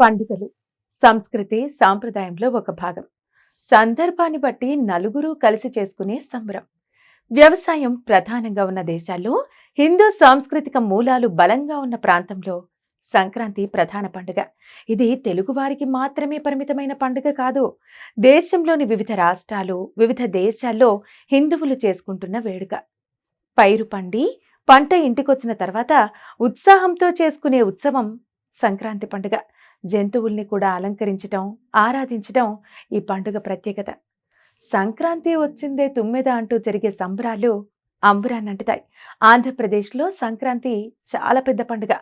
పండుగలు సంస్కృతి సాంప్రదాయంలో ఒక భాగం. సందర్భాన్ని బట్టి నలుగురు కలిసి చేసుకునే సంబరం. వ్యవసాయం ప్రధానంగా ఉన్న దేశాల్లో హిందూ సాంస్కృతిక మూలాలు బలంగా ఉన్న ప్రాంతంలో సంక్రాంతి ప్రధాన పండుగ. ఇది తెలుగువారికి మాత్రమే పరిమితమైన పండుగ కాదు దేశంలోని వివిధ రాష్ట్రాలు వివిధ దేశాల్లో హిందువులు చేసుకుంటున్న వేడుక. పైరు పండి పంట ఇంటికొచ్చిన తర్వాత ఉత్సాహంతో చేసుకునే ఉత్సవం సంక్రాంతి పండుగ. జంతువుల్ని కూడా అలంకరించటం ఆరాధించటం ఈ పండుగ ప్రత్యేకత. సంక్రాంతి వచ్చిందే తుమ్మెద అంటూ జరిగే సంబరాలు అంబురాన్నంటుతాయి. ఆంధ్రప్రదేశ్లో సంక్రాంతి చాలా పెద్ద పండుగ.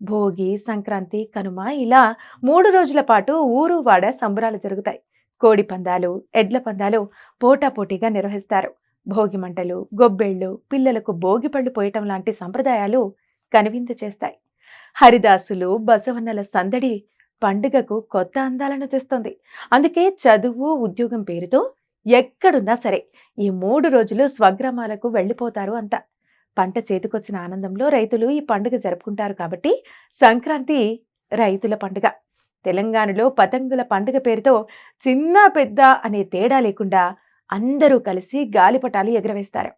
భోగి సంక్రాంతి కనుమ ఇలా మూడు రోజుల పాటు ఊరు వాడ సంబరాలు జరుగుతాయి. కోడి పందాలు ఎడ్ల పందాలు పోటాపోటీగా నిర్వహిస్తారు. భోగి మంటలు గొబ్బెళ్ళు పిల్లలకు భోగి పళ్ళు పోయటం లాంటి సంప్రదాయాలు కనువిందు చేస్తాయి. హరిదాసులు బసవన్నల సందడి పండుగకు కొత్త అందాలను తెస్తుంది. అందుకే చదువు ఉద్యోగం పేరుతో ఎక్కడున్నా సరే ఈ మూడు రోజులు స్వగ్రామాలకు వెళ్ళిపోతారు అంతా. పంట చేతికొచ్చిన ఆనందంలో రైతులు ఈ పండుగ జరుపుకుంటారు కాబట్టి సంక్రాంతి రైతుల పండుగ. తెలంగాణలో పతంగుల పండుగ పేరుతో చిన్న పెద్ద అనే తేడా లేకుండా అందరూ కలిసి గాలిపటాలు ఎగరవేస్తారు.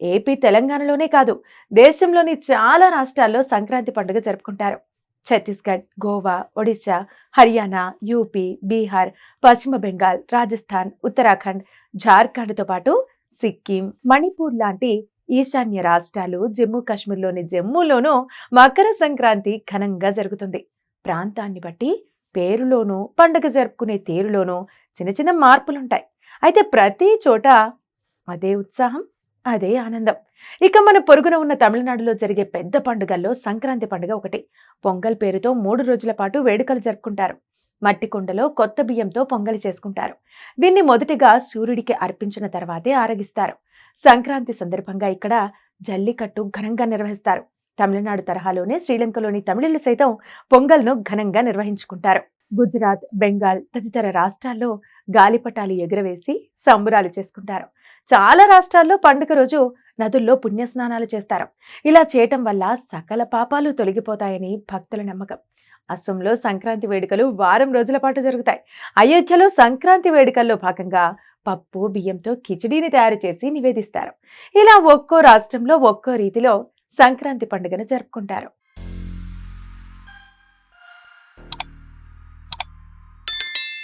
ఏపీ తెలంగాణలోనే కాదు దేశంలోని చాలా రాష్ట్రాల్లో సంక్రాంతి పండుగ జరుపుకుంటారు. ఛత్తీస్గఢ్ గోవా ఒడిశా హర్యానా యూపీ బీహార్ పశ్చిమ బెంగాల్ రాజస్థాన్ ఉత్తరాఖండ్ జార్ఖండ్తో పాటు సిక్కిం మణిపూర్ లాంటి ఈశాన్య రాష్ట్రాలు జమ్మూ కాశ్మీర్లోని జమ్మూలోనూ మకర సంక్రాంతి ఘనంగా జరుగుతుంది. ప్రాంతాన్ని బట్టి పేరులోనూ పండుగ జరుపుకునే తీరులోనూ చిన్న చిన్న మార్పులుంటాయి. అయితే ప్రతి చోట అదే ఉత్సాహం అదే ఆనందం. ఇక మన పొరుగున ఉన్న తమిళనాడులో జరిగే పెద్ద పండుగల్లో సంక్రాంతి పండుగ ఒకటి. పొంగల్ పేరుతో మూడు రోజుల పాటు వేడుకలు జరుపుకుంటారు. మట్టి కుండలో కొత్త బియ్యంతో పొంగలి చేసుకుంటారు. దీన్ని మొదటిగా సూర్యుడికి అర్పించిన తర్వాతే ఆరగిస్తారు. సంక్రాంతి సందర్భంగా ఇక్కడ జల్లికట్టు ఘనంగా నిర్వహిస్తారు. తమిళనాడు తరహాలోనే శ్రీలంకలోని తమిళులు సైతం పొంగల్ను ఘనంగా నిర్వహించుకుంటారు. గుజరాత్ బెంగాల్ తదితర రాష్ట్రాల్లో గాలిపటాలు ఎగురవేసి సంబురాలు చేసుకుంటారు. చాలా రాష్ట్రాల్లో పండుగ రోజు నదుల్లో పుణ్యస్నానాలు చేస్తారు. ఇలా చేయటం వల్ల సకల పాపాలు తొలగిపోతాయని భక్తుల నమ్మకం. అస్సంలో సంక్రాంతి వేడుకలు వారం రోజుల పాటు జరుగుతాయి. అయోధ్యలో సంక్రాంతి వేడుకల్లో భాగంగా పప్పు బియ్యంతో కిచిడీని తయారు చేసి నివేదిస్తారు. ఇలా ఒక్కో రాష్ట్రంలో ఒక్కో రీతిలో సంక్రాంతి పండుగను జరుపుకుంటారు.